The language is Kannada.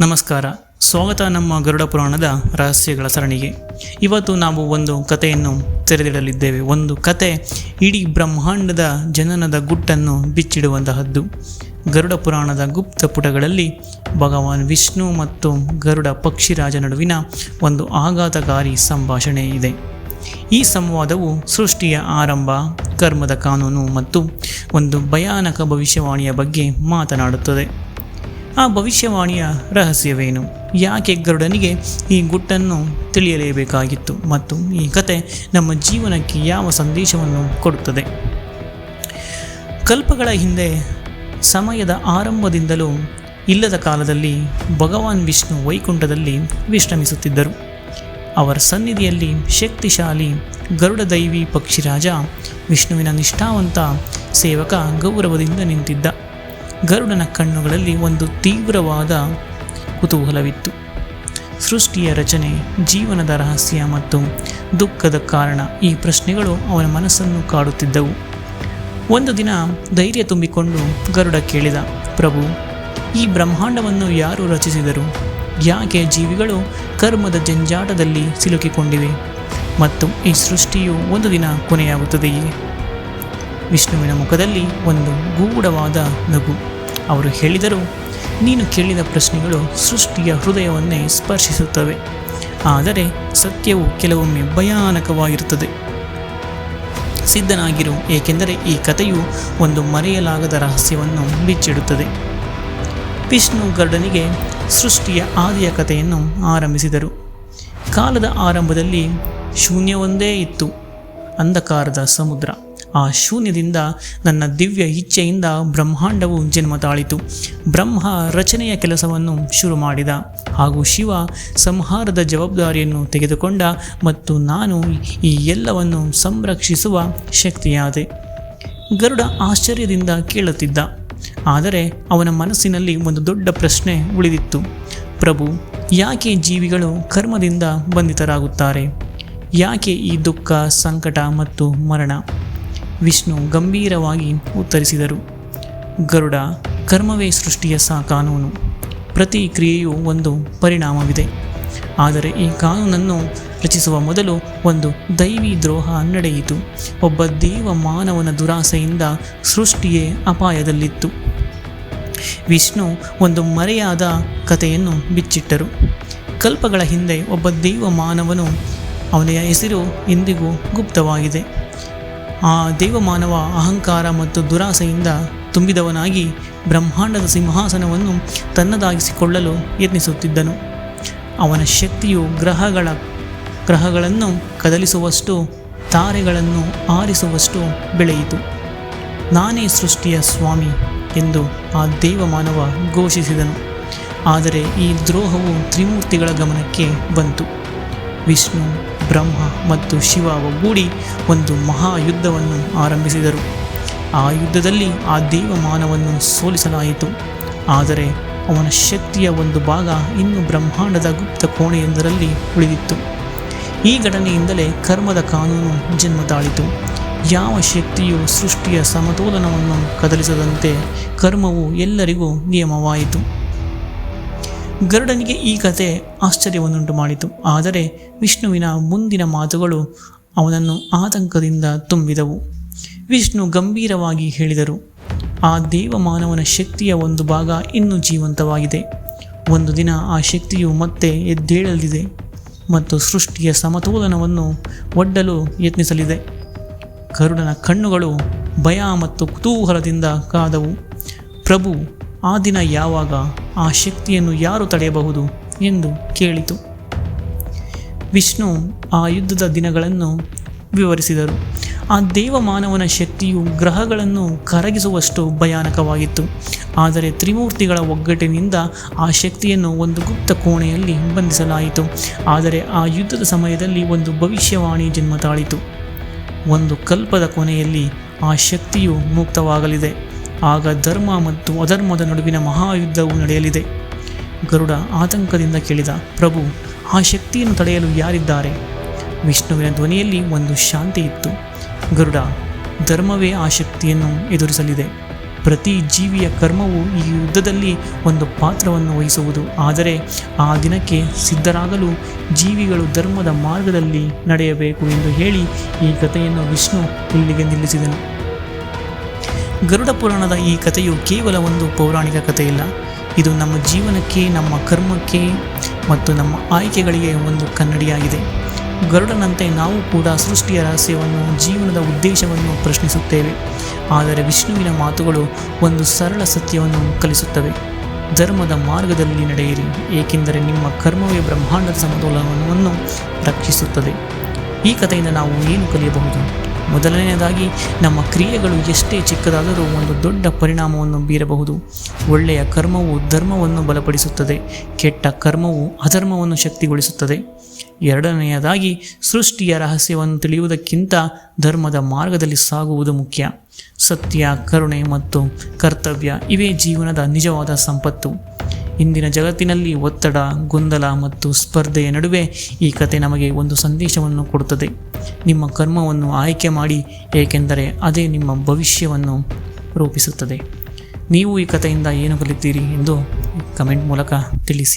ನಮಸ್ಕಾರ. ಸ್ವಾಗತ ನಮ್ಮ ಗರುಡ ಪುರಾಣದ ರಹಸ್ಯಗಳ ಸರಣಿಗೆ. ಇವತ್ತು ನಾವು ಒಂದು ಕಥೆಯನ್ನು ತೆರೆದಿಡಲಿದ್ದೇವೆ. ಒಂದು ಕತೆ ಇಡೀ ಬ್ರಹ್ಮಾಂಡದ ಜನನದ ಗುಟ್ಟನ್ನು ಬಿಚ್ಚಿಡುವಂತಹದ್ದು. ಗರುಡ ಪುರಾಣದ ಗುಪ್ತ ಪುಟಗಳಲ್ಲಿ ಭಗವಾನ್ ವಿಷ್ಣು ಮತ್ತು ಗರುಡ ಪಕ್ಷಿರಾಜ ನಡುವಿನ ಒಂದು ಆಘಾತಕಾರಿ ಸಂಭಾಷಣೆ ಇದೆ. ಈ ಸಂವಾದವು ಸೃಷ್ಟಿಯ ಆರಂಭ, ಕರ್ಮದ ಕಾನೂನು ಮತ್ತು ಒಂದು ಭಯಾನಕ ಭವಿಷ್ಯವಾಣಿಯ ಬಗ್ಗೆ ಮಾತನಾಡುತ್ತದೆ. ಆ ಭವಿಷ್ಯವಾಣಿಯ ರಹಸ್ಯವೇನು? ಯಾಕೆ ಗರುಡನಿಗೆ ಈ ಗುಟ್ಟನ್ನು ತಿಳಿಯಲೇಬೇಕಾಗಿತ್ತು ಮತ್ತು ಈ ಕತೆ ನಮ್ಮ ಜೀವನಕ್ಕೆ ಯಾವ ಸಂದೇಶವನ್ನು ಕೊಡುತ್ತದೆ? ಕಲ್ಪಗಳ ಹಿಂದೆ ಸಮಯದ ಆರಂಭದಿಂದಲೂ ಇಲ್ಲದ ಕಾಲದಲ್ಲಿ ಭಗವಾನ್ ವಿಷ್ಣು ವೈಕುಂಠದಲ್ಲಿ ವಿಶ್ರಮಿಸುತ್ತಿದ್ದರು. ಅವರ ಸನ್ನಿಧಿಯಲ್ಲಿ ಶಕ್ತಿಶಾಲಿ ಗರುಡ ದೈವಿ ಪಕ್ಷಿರಾಜ ವಿಷ್ಣುವಿನ ನಿಷ್ಠಾವಂತ ಸೇವಕ ಗೌರವದಿಂದ ನಿಂತಿದ್ದ. ಗರುಡನ ಕಣ್ಣುಗಳಲ್ಲಿ ಒಂದು ತೀವ್ರವಾದ ಕುತೂಹಲವಿತ್ತು. ಸೃಷ್ಟಿಯ ರಚನೆ, ಜೀವನದ ರಹಸ್ಯ ಮತ್ತು ದುಃಖದ ಕಾರಣ ಈ ಪ್ರಶ್ನೆಗಳು ಅವನ ಮನಸ್ಸನ್ನು ಕಾಡುತ್ತಿದ್ದವು. ಒಂದು ದಿನ ಧೈರ್ಯ ತುಂಬಿಕೊಂಡು ಗರುಡ ಕೇಳಿದ, ಪ್ರಭು, ಈ ಬ್ರಹ್ಮಾಂಡವನ್ನು ಯಾರು ರಚಿಸಿದರು? ಯಾಕೆ ಜೀವಿಗಳು ಕರ್ಮದ ಜಂಜಾಟದಲ್ಲಿ ಸಿಲುಕಿಕೊಂಡಿವೆ? ಮತ್ತು ಈ ಸೃಷ್ಟಿಯು ಒಂದು ದಿನ ಕೊನೆಯಾಗುತ್ತದೆಯೇ? ವಿಷ್ಣುವಿನ ಮುಖದಲ್ಲಿ ಒಂದು ಗೂಢವಾದ ನಗು. ಅವರು ಹೇಳಿದರು, ನೀನು ಕೇಳಿದ ಪ್ರಶ್ನೆಗಳು ಸೃಷ್ಟಿಯ ಹೃದಯವನ್ನೇ ಸ್ಪರ್ಶಿಸುತ್ತವೆ. ಆದರೆ ಸತ್ಯವು ಕೆಲವೊಮ್ಮೆ ಭಯಾನಕವಾಗಿರುತ್ತದೆ. ಸಿದ್ಧನಾಗಿರು, ಏಕೆಂದರೆ ಈ ಕಥೆಯು ಒಂದು ಮರೆಯಲಾಗದ ರಹಸ್ಯವನ್ನು ಬಿಚ್ಚಿಡುತ್ತದೆ. ವಿಷ್ಣು ಗರ್ಡನಿಗೆ ಸೃಷ್ಟಿಯ ಆದಿಯ ಕಥೆಯನ್ನು ಆರಂಭಿಸಿದರು. ಕಾಲದ ಆರಂಭದಲ್ಲಿ ಶೂನ್ಯವೊಂದೇ ಇತ್ತು, ಅಂಧಕಾರದ ಸಮುದ್ರ. ಆ ಶೂನ್ಯದಿಂದ ನನ್ನ ದಿವ್ಯ ಇಚ್ಛೆಯಿಂದ ಬ್ರಹ್ಮಾಂಡವು ಜನ್ಮ ತಾಳಿತು ಬ್ರಹ್ಮ ರಚನೆಯ ಕೆಲಸವನ್ನು ಶುರು ಮಾಡಿದ. ಹಾಗೂ ಶಿವ ಸಂಹಾರದ ಜವಾಬ್ದಾರಿಯನ್ನು ತೆಗೆದುಕೊಂಡ ಮತ್ತು ನಾನು ಈ ಎಲ್ಲವನ್ನು ಸಂರಕ್ಷಿಸುವ ಶಕ್ತಿಯಾದೆ. ಗರುಡ ಆಶ್ಚರ್ಯದಿಂದ ಕೇಳುತ್ತಿದ್ದ. ಆದರೆ ಅವನ ಮನಸ್ಸಿನಲ್ಲಿ ಒಂದು ದೊಡ್ಡ ಪ್ರಶ್ನೆ ಉಳಿದಿತ್ತು. ಪ್ರಭು, ಯಾಕೆ ಜೀವಿಗಳು ಕರ್ಮದಿಂದ ಬಂಧಿತರಾಗುತ್ತಾರೆ? ಯಾಕೆ ಈ ದುಃಖ, ಸಂಕಟ ಮತ್ತು ಮರಣ? ವಿಷ್ಣು ಗಂಭೀರವಾಗಿ ಉತ್ತರಿಸಿದರು. ಗರುಡ, ಕರ್ಮವೇ ಸೃಷ್ಟಿಯ ಸಾ ಕಾನೂನು ಪ್ರತಿ ಕ್ರಿಯೆಯೂ ಒಂದು ಪರಿಣಾಮವಿದೆ. ಆದರೆ ಈ ಕಾನೂನನ್ನು ರಚಿಸುವ ಮೊದಲು ಒಂದು ದೈವಿ ದ್ರೋಹ ನಡೆಯಿತು. ಒಬ್ಬ ದೇವ ಮಾನವನ ದುರಾಸೆಯಿಂದ ಸೃಷ್ಟಿಯೇ ಅಪಾಯದಲ್ಲಿತ್ತು. ವಿಷ್ಣು ಒಂದು ಮರೆಯಾದ ಕಥೆಯನ್ನು ಬಿಚ್ಚಿಟ್ಟರು. ಕಲ್ಪಗಳ ಹಿಂದೆ ಒಬ್ಬ ದೇವ ಮಾನವನು ಅವನ ಹೆಸರು ಇಂದಿಗೂ ಗುಪ್ತವಾಗಿದೆ. ಆ ದೇವಮಾನವ ಅಹಂಕಾರ ಮತ್ತು ದುರಾಸೆಯಿಂದ ತುಂಬಿದವನಾಗಿ ಬ್ರಹ್ಮಾಂಡದ ಸಿಂಹಾಸನವನ್ನು ತನ್ನದಾಗಿಸಿಕೊಳ್ಳಲು ಯತ್ನಿಸುತ್ತಿದ್ದನು. ಅವನ ಶಕ್ತಿಯು ಗ್ರಹಗಳ ಗ್ರಹಗಳನ್ನು ಕದಲಿಸುವಷ್ಟು, ತಾರೆಗಳನ್ನು ಆರಿಸುವಷ್ಟು ಬೆಳೆಯಿತು. ನಾನೇ ಸೃಷ್ಟಿಯ ಸ್ವಾಮಿ ಎಂದು ಆ ದೇವಮಾನವ ಘೋಷಿಸಿದನು. ಆದರೆ ಈ ದ್ರೋಹವು ತ್ರಿಮೂರ್ತಿಗಳ ಗಮನಕ್ಕೆ ಬಂತು. ವಿಷ್ಣು, ಬ್ರಹ್ಮ ಮತ್ತು ಶಿವ ಒಗ್ಗೂಡಿ ಒಂದು ಮಹಾಯುದ್ಧವನ್ನು ಆರಂಭಿಸಿದರು. ಆ ಯುದ್ಧದಲ್ಲಿ ಆ ದೇವಮಾನವನ್ನು ಸೋಲಿಸಲಾಯಿತು. ಆದರೆ ಅವನ ಶಕ್ತಿಯ ಒಂದು ಭಾಗ ಇನ್ನು ಬ್ರಹ್ಮಾಂಡದ ಗುಪ್ತ ಕೋಣೆಯೊಂದರಲ್ಲಿ ಉಳಿದಿತ್ತು. ಈ ಘಟನೆಯಿಂದಲೇ ಕರ್ಮದ ಕಾನೂನು ಜನ್ಮ ತಾಳಿತು. ಯಾವ ಶಕ್ತಿಯು ಸೃಷ್ಟಿಯ ಸಮತೋಲನವನ್ನು ಕದಲಿಸದಂತೆ ಕರ್ಮವು ಎಲ್ಲರಿಗೂ ನಿಯಮವಾಯಿತು. ಗರುಡನಿಗೆ ಈ ಕತೆ ಆಶ್ಚರ್ಯವನ್ನುಂಟು ಮಾಡಿತು. ಆದರೆ ವಿಷ್ಣುವಿನ ಮುಂದಿನ ಮಾತುಗಳು ಅವನನ್ನು ಆತಂಕದಿಂದ ತುಂಬಿದವು. ವಿಷ್ಣು ಗಂಭೀರವಾಗಿ ಹೇಳಿದರು, ಆ ದೇವಮಾನವನ ಶಕ್ತಿಯ ಒಂದು ಭಾಗ ಇನ್ನೂ ಜೀವಂತವಾಗಿದೆ. ಒಂದು ದಿನ ಆ ಶಕ್ತಿಯು ಮತ್ತೆ ಎದ್ದೇಳಲಿದೆ ಮತ್ತು ಸೃಷ್ಟಿಯ ಸಮತೋಲನವನ್ನು ಒಡ್ಡಲು ಯತ್ನಿಸಲಿದೆ. ಗರುಡನ ಕಣ್ಣುಗಳು ಭಯ ಮತ್ತು ಕುತೂಹಲದಿಂದ ಕಾದವು. ಪ್ರಭು, ಆ ದಿನ ಯಾವಾಗ ಆ ಶಕ್ತಿಯನ್ನು ಯಾರು ತಡೆಯಬಹುದು ಎಂದು ಕೇಳಿತು. ವಿಷ್ಣು ಆ ಯುದ್ಧದ ದಿನಗಳನ್ನು ವಿವರಿಸಿದರು. ಆ ದೇವಮಾನವನ ಶಕ್ತಿಯು ಗ್ರಹಗಳನ್ನು ಕರಗಿಸುವಷ್ಟು ಭಯಾನಕವಾಗಿತ್ತು. ಆದರೆ ತ್ರಿಮೂರ್ತಿಗಳ ಒಗ್ಗಟ್ಟಿನಿಂದ ಆ ಶಕ್ತಿಯನ್ನು ಒಂದು ಗುಪ್ತ ಕೋಣೆಯಲ್ಲಿ ಬಂಧಿಸಲಾಯಿತು. ಆದರೆ ಆ ಯುದ್ಧದ ಸಮಯದಲ್ಲಿ ಒಂದು ಭವಿಷ್ಯವಾಣಿ ಜನ್ಮ ತಾಳಿತು. ಒಂದು ಕಲ್ಪದ ಕೊನೆಯಲ್ಲಿ ಆ ಶಕ್ತಿಯು ಮುಕ್ತವಾಗಲಿದೆ. ಆಗ ಧರ್ಮ ಮತ್ತು ಅಧರ್ಮದ ನಡುವಿನ ಮಹಾಯುದ್ಧವು ನಡೆಯಲಿದೆ. ಗರುಡ ಆತಂಕದಿಂದ ಕೇಳಿದ, ಪ್ರಭು, ಆ ಶಕ್ತಿಯನ್ನು ತಡೆಯಲು ಯಾರಿದ್ದಾರೆ? ವಿಷ್ಣುವಿನ ಧ್ವನಿಯಲ್ಲಿ ಒಂದು ಶಾಂತಿ ಇತ್ತು. ಗರುಡ, ಧರ್ಮವೇ ಆ ಶಕ್ತಿಯನ್ನು ಎದುರಿಸಲಿದೆ. ಪ್ರತಿ ಜೀವಿಯ ಕರ್ಮವು ಈ ಯುದ್ಧದಲ್ಲಿ ಒಂದು ಪಾತ್ರವನ್ನು ವಹಿಸುವುದು. ಆದರೆ ಆ ದಿನಕ್ಕೆ ಸಿದ್ಧರಾಗಲು ಜೀವಿಗಳು ಧರ್ಮದ ಮಾರ್ಗದಲ್ಲಿ ನಡೆಯಬೇಕು ಎಂದು ಹೇಳಿ ಈ ಕಥೆಯನ್ನು ವಿಷ್ಣು ಇಲ್ಲಿಗೆ ನಿಲ್ಲಿಸಿದನು. ಗರುಡ ಪುರಾಣದ ಈ ಕಥೆಯು ಕೇವಲ ಒಂದು ಪೌರಾಣಿಕ ಕಥೆಯಿಲ್ಲ ಇದು ನಮ್ಮ ಜೀವನಕ್ಕೆ, ನಮ್ಮ ಕರ್ಮಕ್ಕೆ ಮತ್ತು ನಮ್ಮ ಆಯ್ಕೆಗಳಿಗೆ ಒಂದು ಕನ್ನಡಿಯಾಗಿದೆ. ಗರುಡನಂತೆ ನಾವು ಕೂಡ ಸೃಷ್ಟಿಯ ರಹಸ್ಯವನ್ನು, ಜೀವನದ ಉದ್ದೇಶವನ್ನು ಪ್ರಶ್ನಿಸುತ್ತೇವೆ. ಆದರೆ ವಿಷ್ಣುವಿನ ಮಾತುಗಳು ಒಂದು ಸರಳ ಸತ್ಯವನ್ನು ಕಲಿಸುತ್ತವೆ. ಧರ್ಮದ ಮಾರ್ಗದಲ್ಲಿ ನಡೆಯಿರಿ, ಏಕೆಂದರೆ ನಿಮ್ಮ ಕರ್ಮವೇ ಬ್ರಹ್ಮಾಂಡದ ಸಮತೋಲನವನ್ನು ರಕ್ಷಿಸುತ್ತದೆ. ಈ ಕಥೆಯಿಂದ ನಾವು ಏನು ಕಲಿಯಬಹುದು? ಮೊದಲನೆಯದಾಗಿ ನಮ್ಮ ಕ್ರಿಯೆಗಳು ಎಷ್ಟೇ ಚಿಕ್ಕದಾದರೂ ಒಂದು ದೊಡ್ಡ ಪರಿಣಾಮವನ್ನು ಬೀರಬಹುದು. ಒಳ್ಳೆಯ ಕರ್ಮವು ಧರ್ಮವನ್ನು ಬಲಪಡಿಸುತ್ತದೆ, ಕೆಟ್ಟ ಕರ್ಮವು ಅಧರ್ಮವನ್ನು ಶಕ್ತಿಗೊಳಿಸುತ್ತದೆ. ಎರಡನೆಯದಾಗಿ, ಸೃಷ್ಟಿಯ ರಹಸ್ಯವನ್ನು ತಿಳಿಯುವುದಕ್ಕಿಂತ ಧರ್ಮದ ಮಾರ್ಗದಲ್ಲಿ ಸಾಗುವುದು ಮುಖ್ಯ. ಸತ್ಯ, ಕರುಣೆ ಮತ್ತು ಕರ್ತವ್ಯ ಇವೇ ಜೀವನದ ನಿಜವಾದ ಸಂಪತ್ತು. ಇಂದಿನ ಜಗತ್ತಿನಲ್ಲಿ ಒತ್ತಡ, ಗೊಂದಲ ಮತ್ತು ಸ್ಪರ್ಧೆಯ ನಡುವೆ ಈ ಕತೆ ನಮಗೆ ಒಂದು ಸಂದೇಶವನ್ನು ಕೊಡುತ್ತದೆ. ನಿಮ್ಮ ಕರ್ಮವನ್ನು ಆಯ್ಕೆ ಮಾಡಿ, ಏಕೆಂದರೆ ಅದೇ ನಿಮ್ಮ ಭವಿಷ್ಯವನ್ನು ರೂಪಿಸುತ್ತದೆ. ನೀವು ಈ ಕಥೆಯಿಂದ ಏನು ಕಲಿತೀರಿ ಎಂದು ಕಮೆಂಟ್ ಮೂಲಕ ತಿಳಿಸಿ.